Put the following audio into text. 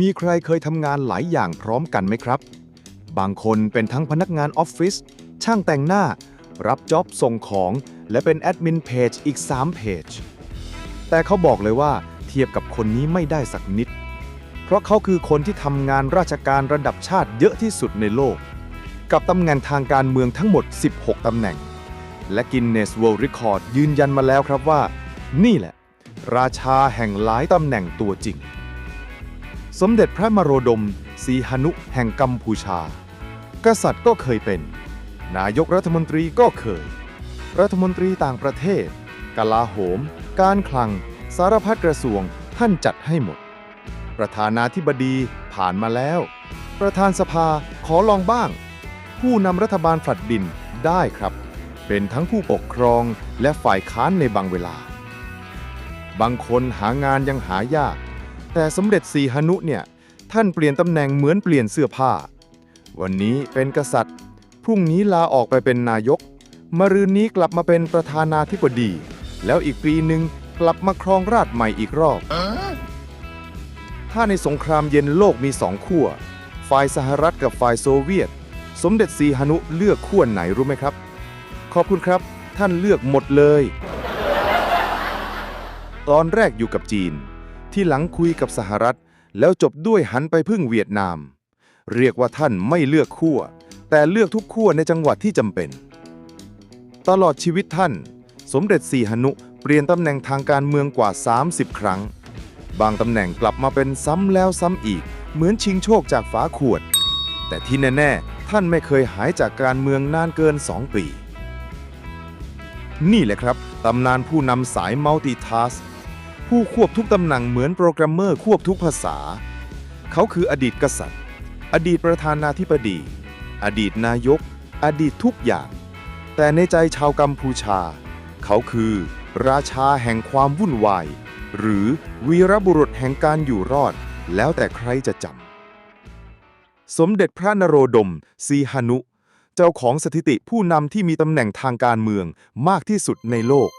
มีใครเคยทำงานหลายอย่างพร้อมกันไหมครับ บางคนเป็นทั้งพนักงานออฟฟิศ ช่างแต่งหน้า รับจ็อบส่งของ และเป็นแอดมินเพจอีก3เพจ แต่เขาบอกเลยว่าเทียบกับคนนี้ไม่ได้สักนิด เพราะเขาคือคนที่ทำงานราชการระดับชาติเยอะที่สุดในโลก กับตำแหน่งทางการเมืองทั้งหมด 16ตำแหน่ง และกินเนส World Record ยืนยันมาแล้วครับว่า นี่แหละ ราชาแห่งหลายตำแหน่งตัวจริง สมเด็จพระมโรดมสีหนุแห่งกัมพูชา กษัตริย์ก็เคยเป็น นายกรัฐมนตรีก็เคย รัฐมนตรีต่างประเทศ กลาโหม การคลัง สารพัดกระทรวงท่านจัดให้หมด ประธานาธิบดีผ่านมาแล้ว ประธานสภาขอลองบ้าง ผู้นำรัฐบาลฝัดดินได้ครับ เป็นทั้งผู้ปกครองและฝ่ายค้านในบางเวลา บางคนหางานยังหายาก แต่สมเด็จสีหนุเนี่ย ท่านเปลี่ยนตำแหน่งเหมือนเปลี่ยนเสื้อผ้า วันนี้เป็นกษัตริย์ พรุ่งนี้ลาออกไปเป็นนายกมะรืนนี้กลับมาเป็นประธานาธิบดี แล้วอีกปีหนึ่งกลับมาครองราชย์ใหม่อีกรอบ ถ้าในสงครามเย็นโลกมีสองขั้ว ฝ่ายสหรัฐกับฝ่ายโซเวียต สมเด็จสีหนุเลือกขั้วไหนรู้ไหมครับ ขอบคุณครับ ท่านเลือกหมดเลย ตอนแรกอยู่กับจีน ที่หลังคุยกับสหรัฐ แล้วจบด้วยหันไปพึ่งเวียดนาม เรียกว่าท่านไม่เลือกขั้วแต่เลือกทุกขั้วในจังหวัดที่จำเป็น ตลอดชีวิตท่าน สมเด็จสีหนุเปลี่ยนตำแหน่งทางการเมืองกว่า 30 ครั้ง บางตำแหน่งกลับมาเป็นซ้ำแล้วซ้ำอีก เหมือนชิงโชคจากฝาขวด แต่ที่แน่ๆ ท่านไม่เคยหายจากการเมืองนานเกิน 2 ปี นี่แหละครับตำนานผู้นำสายมัลติทัส ผู้ควบทุกตำแหน่งเหมือนโปรแกรมเมอร์ควบทุกภาษา เขาคืออดีตกษัตริย์ อดีตประธานาธิบดี อดีตนายก อดีตทุกอย่าง แต่ในใจชาวกัมพูชา เขาคือ ราชาแห่งความวุ่นวาย หรือวีรบุรุษแห่งการอยู่รอด แล้วแต่ใครจะจำสมเด็จพระนโรดม สีหนุ เจ้าของสถิติผู้นำที่มีตำแหน่งทางการเมืองมากที่สุดในโลก